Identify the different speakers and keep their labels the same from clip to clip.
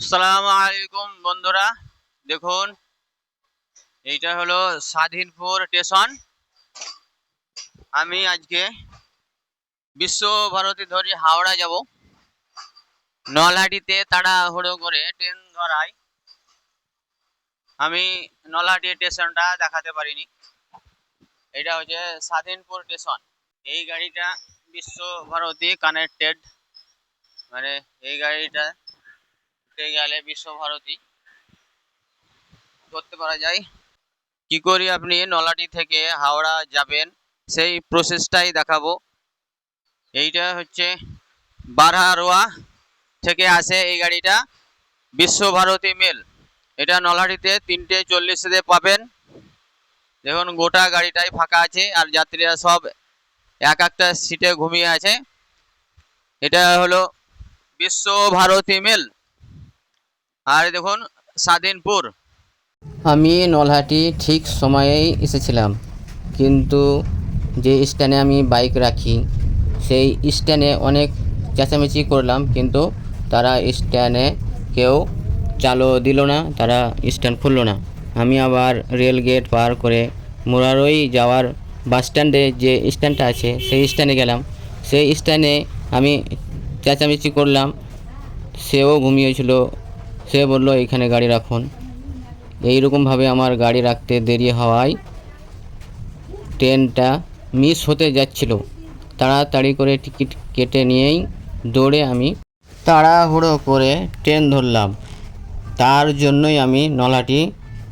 Speaker 1: আসসালামু আলাইকুম বন্ধুরা। দেখুন, এইটা হলো স্বাধীনপুর স্টেশন। আমি আজকে বিশ্ব ভারতী ধরে হাওড়া যাব। নলহাটিতে তাড়াহুড়ো করে ট্রেন ধরায়। আমি নলহাটি স্টেশনটা দেখাতে পারিনি। এটা হচ্ছে স্বাধীনপুর স্টেশন। এই গাড়িটা বিশ্ব ভারতী কানেক্টেড মানে এই গাড়িটা ঘুরতে গেলে বিশ্বভারতী? করতে পারা যায়। কি করি আপনি? নলাটি থেকে হাওড়া যাবেন। সেই প্রসেসটাই দেখাবো। এইটা হচ্ছে বারহারোয়া থেকে আসে এই গাড়িটা, বিশ্বভারতী মেল। এটা নলহাটিতে তিনটে চল্লিশে পাবেন। দেখুন, গোটা গাড়িটাই ফাঁকা আছে আর যাত্রীরা সব এক একটা সিটে ঘুমিয়ে আছে। এটা হলো বিশ্বভারতী মেল। আর দেখুন, স্বাধীনপুর।
Speaker 2: আমি নলহাটি ঠিক সময়েই এসেছিলাম, কিন্তু যে স্ট্যান্ডে আমি বাইক রাখি, সেই স্ট্যান্ডে অনেক চেঁচামেচি করলাম, কিন্তু তারা স্ট্যান্ডে কেউ চালু দিল না, তারা স্ট্যান্ড খুললো না। আমি আবার রেল গেট পার করে মোরারই যাওয়ার বাস স্ট্যান্ডে যে স্ট্যান্ডটা আছে, সেই স্ট্যান্ডে গেলাম। সেই স্ট্যান্ডে আমি চেঁচামেচি করলাম, সেও ঘুমিয়েছিল সে বলল, এখানে গাড়ি রাখুন। এইরকমভাবে আমার গাড়ি রাখতে দেরি হওয়ায় ট্রেনটা মিস হতে যাচ্ছিল। তাড়াতাড়ি করে টিকিট কেটে নিয়েই দৌড়ে আমি তাড়াহুড়ো করে ট্রেন ধরলাম। তার জন্যই আমি নলহাটি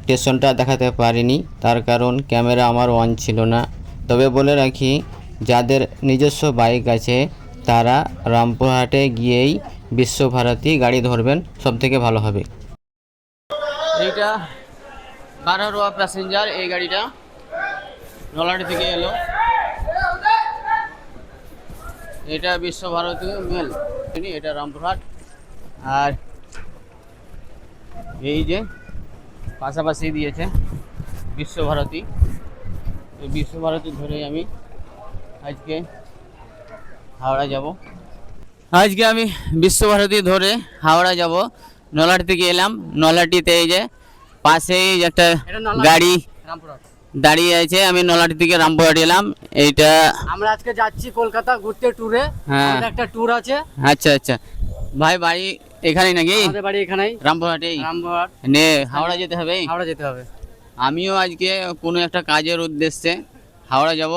Speaker 2: স্টেশনটা দেখাতে পারিনি। তার কারণ ক্যামেরা আমার অন ছিল না। তবে বলে রাখি, যাদের নিজস্ব বাইক আছে, তারা রামপুরহাটে গিয়েই বিশ্বভারতী গাড়ি ধরবেন, সবথেকে ভালো হবে।
Speaker 1: এইটা বারোয়া প্যাসেঞ্জার এই গাড়িটা। নলাটি থেকে এলো। এটা বিশ্বভারতী মেল এটা রামপুরহাট। আর এই যে পাশাপাশি দিয়েছে বিশ্বভারতী। এই বিশ্বভারতী ধরে আমি আজকে হাওড়া যাব। আজকে আমি বিশ্বভারতী ধরে হাওড়া যাব। নলাটি থেকে এলাম। নলাটিতে এই যে পাশেই একটা গাড়ি দাঁড়িয়ে আছে। আমি নলাটি থেকে রামপুরহাট এলাম। এইটা
Speaker 3: আমরা আজকে যাচ্ছি কলকাতা ঘুরতে ট্যুরে
Speaker 1: হ্যাঁ।
Speaker 3: একটা ট্যুর আছে।
Speaker 1: আচ্ছা আচ্ছা। ভাই বাড়ি এখানেই নাকি?
Speaker 3: আমাদের বাড়ি এখানেই।
Speaker 1: রামপুরহাটেই?
Speaker 3: রামপুরহাট।
Speaker 1: নে হাওড়া যেতে হবে?
Speaker 3: হাওড়া যেতে হবে।
Speaker 1: আমিও আজকে কোনো একটা কাজের উদ্দেশ্যে হাওড়া যাব।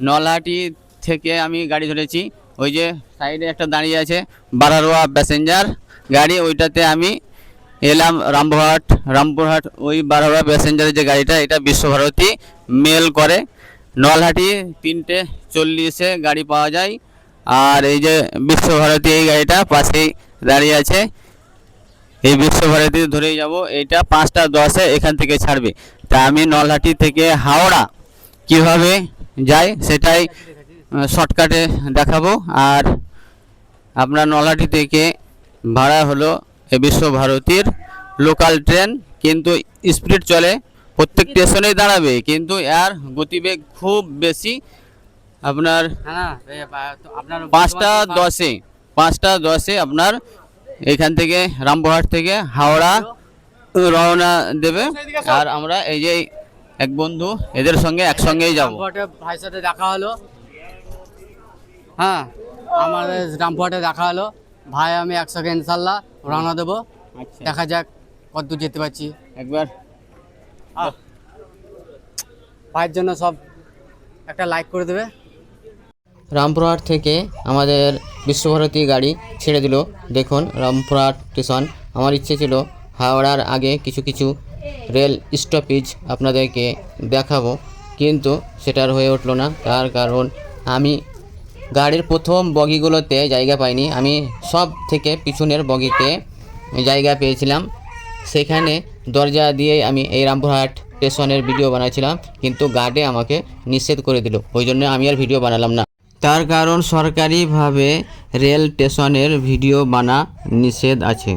Speaker 1: নলহাটি থেকে আমি গাড়ি ধরেছি। ওই যে সাইডে একটা দাঁড়িয়ে আছে বারারোয়া প্যাসেঞ্জার গাড়ি, ওইটাতে আমি এলাম রামপুরহাট। রামপুরহাট ওই বারারোয়া প্যাসেঞ্জারের যে গাড়িটা, এটা বিশ্বভারতী মেল করে। নলহাটি তিনটে চল্লিশে গাড়ি পাওয়া যায়। আর এই যে বিশ্বভারতী এই গাড়িটা পাশেই দাঁড়িয়ে আছে। এই বিশ্বভারতী ধরেই যাব, এইটা পাঁচটা দশে এখান থেকে ছাড়বে। তা আমি নলহাটি থেকে হাওড়া কীভাবে যাই সেটাই শর্টকাটে দেখাবো। আর আপনার নলহাটি থেকে ভাড়া হলো এই বিশ্বভারতীর লোকাল ট্রেন কিন্তু স্পিড চলে প্রত্যেক স্টেশনেই দাঁড়াবে কিন্তু এর গতিবেগ খুব বেশি। আপনার পাঁচটা দশে পাঁচটা দশে আপনার এখান থেকে রামপুরহাট থেকে হাওড়া রওনা দেবে। আর আমরা এই যে এক বন্ধু এদের সঙ্গে একসঙ্গেই যাব।
Speaker 3: ভাইয়ের সাথে দেখা হলো। হ্যাঁ আমাদের রামপুরহাটে দেখা হলো। ভাই আমি একসঙ্গে ইনশাল্লাহ রওনা দেবো।
Speaker 1: আচ্ছা।
Speaker 3: দেখা যাক কত দূর যেতে পারছি।
Speaker 1: একবার।
Speaker 3: ভাইয়ের জন্য সব একটা লাইক করে দেবে।
Speaker 2: রামপুরহাট থেকে আমাদের বিশ্বভারতী গাড়ি ছেড়ে দিল। দেখুন রামপুরহাট স্টেশন। আমার ইচ্ছে ছিল হাওড়ার আগে কিছু কিছু রেল স্টপেজ আপনাদেরকে দেখাবো। কিন্তু সেটার হয়ে উঠল না। তার কারণ আমি গাড়ির প্রথম বগিগুলোতে জায়গা পাইনি। আমি সব থেকে পিছনের বগিতে জায়গা পেয়েছিলাম। সেখানে দরজা দিয়ে আমি এই রামপুরহাট স্টেশনের ভিডিও বানাইছিলাম, কিন্তু গার্ডে আমাকে নিষেধ করে দিল। ওই জন্য আমি আর ভিডিও বানালাম না। তার কারণ সরকারিভাবে রেল স্টেশনের ভিডিও বানা নিষেধ আছে।